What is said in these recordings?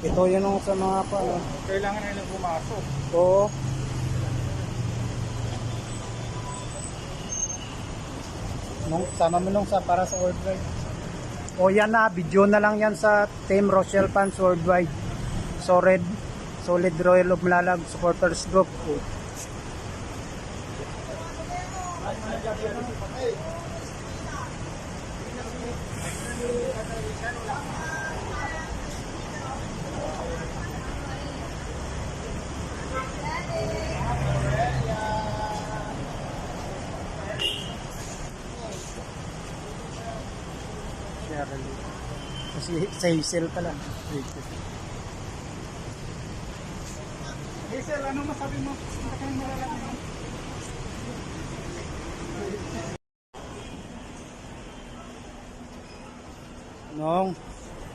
Ito yun ang sa mga pa. Kailangan na nila pumasok. Oo. Nung, sama mo nung sa para sa worldwide. O yan na, video na lang yan sa Team Rochelle Fans Worldwide. Solid, Solid Royal of Malalag Supporters Group. Kasi sa Hazel pala. Hazel, ano masabi mo? Ano mo? Nong,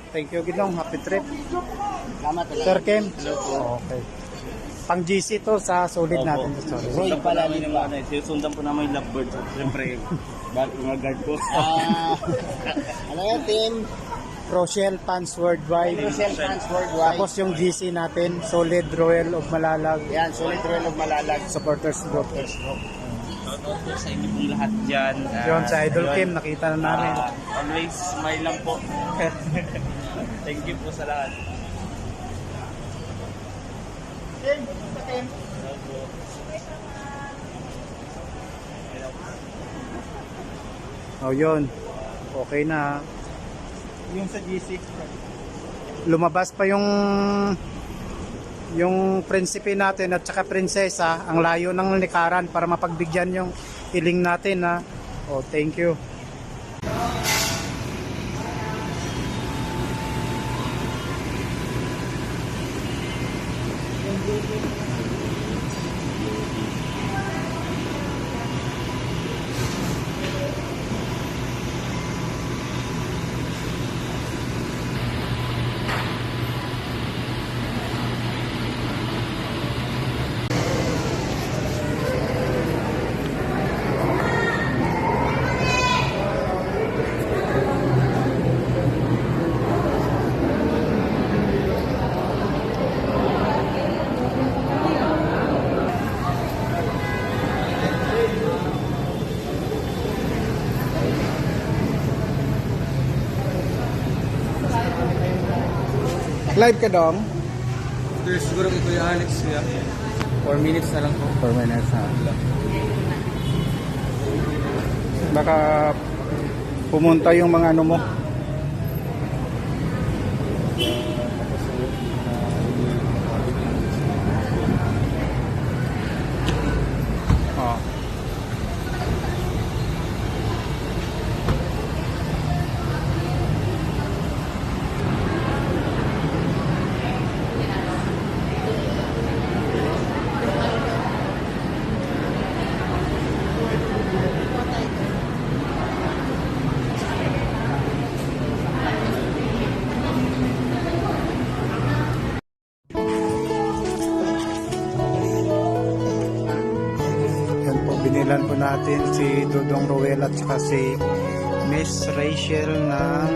thank you Ginong, happy trip. Salamat talaga. Sir Kim? Okay. Pang GC to sa solid natin. Sa solid. Roy pala namin yung ano, eh, sinusundan po namin yung lovebird. Siyempre, bago mga guard ko. Ah, ano yan, team? Rochelle Fans Worldwide. Rochelle Fans Worldwide. Tapos yung GC natin, Solid Royal of Malalag Yan, solid roll of malalag. Supporters Group. Shoutout po sa inyo pong lahat dyan. Ah, Yun sa Idol yun. Kim, nakita na namin. Ah, always smile lang po. Thank you po sa lahat. Oh, yun. Okay na. Yung sa G6. Lumabas pa yung yung prinsipe natin at saka prinsesa ang layo ng likaran para mapagbigyan yung hiling natin ha. Oh, thank you. Live ka dong? There's siguro kay Kuya Alex ya. 4 minutes na lang po. 4 minutes ha. Baka pumunta yung mga ano mo. Natin si Dudong Roel at saka si Miss Rachel ng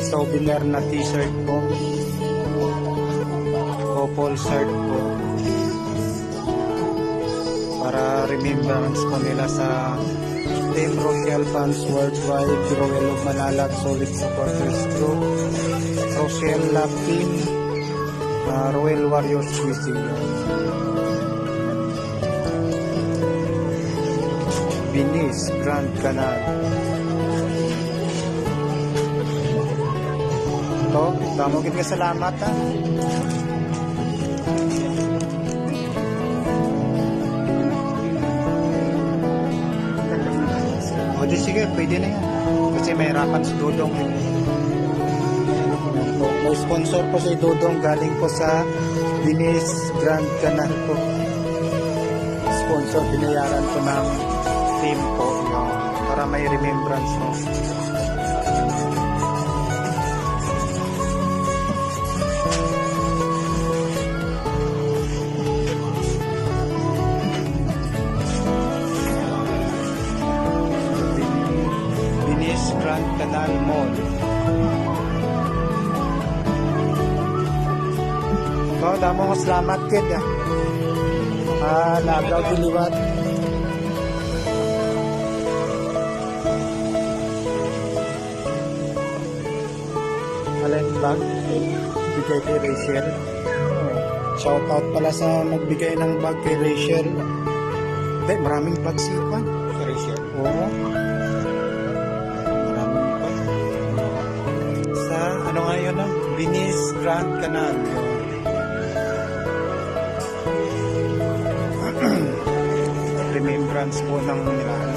souvenir na t-shirt po. Couple shirt po. Para remembrance po nila sa Team Rochelle Fans Worldwide, Roel of Manalag, Solid Supporters Group, Rochelle Love Team, uh, Royal Warriors Museum. Binis, Grand Canal. To, damo gid ka salamat ha. O di sige, pwede na yan. Kasi may harapan si Dudong. eh. Po, May sponsor po si Dudong galing po sa Binis Grand Canal po sponsor, binayaran ko ng team po yun, para may remembrance po. Binis Grand Canal Mall. Oh, damo mo salamat kid. ah. Ah, lagaw diliwat. Bag? Bigay kay Rachel. Shout out pala sa nagbigay ng bag kay Rachel. Hindi, maraming Juan. Si Rachel. Oo. Maraming. Sa, ano nga yun ah? Venice Grand Canal. Remembrance po ng Milano.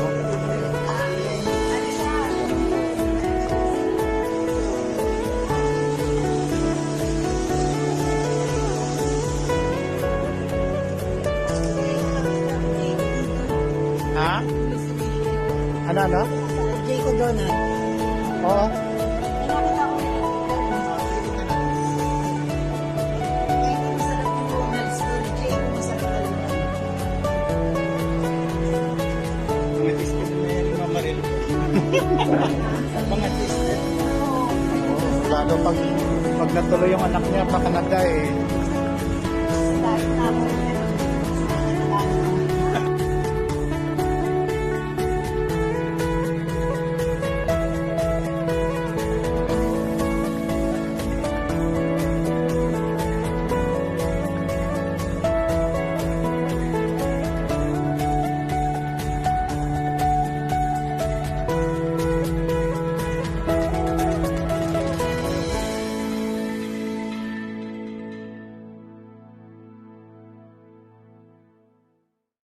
Ano, ano? Jaco Donut. Oo. Mga tisip. Lalo pag, pag natuloy yung anak niya pa Canada eh. Dahil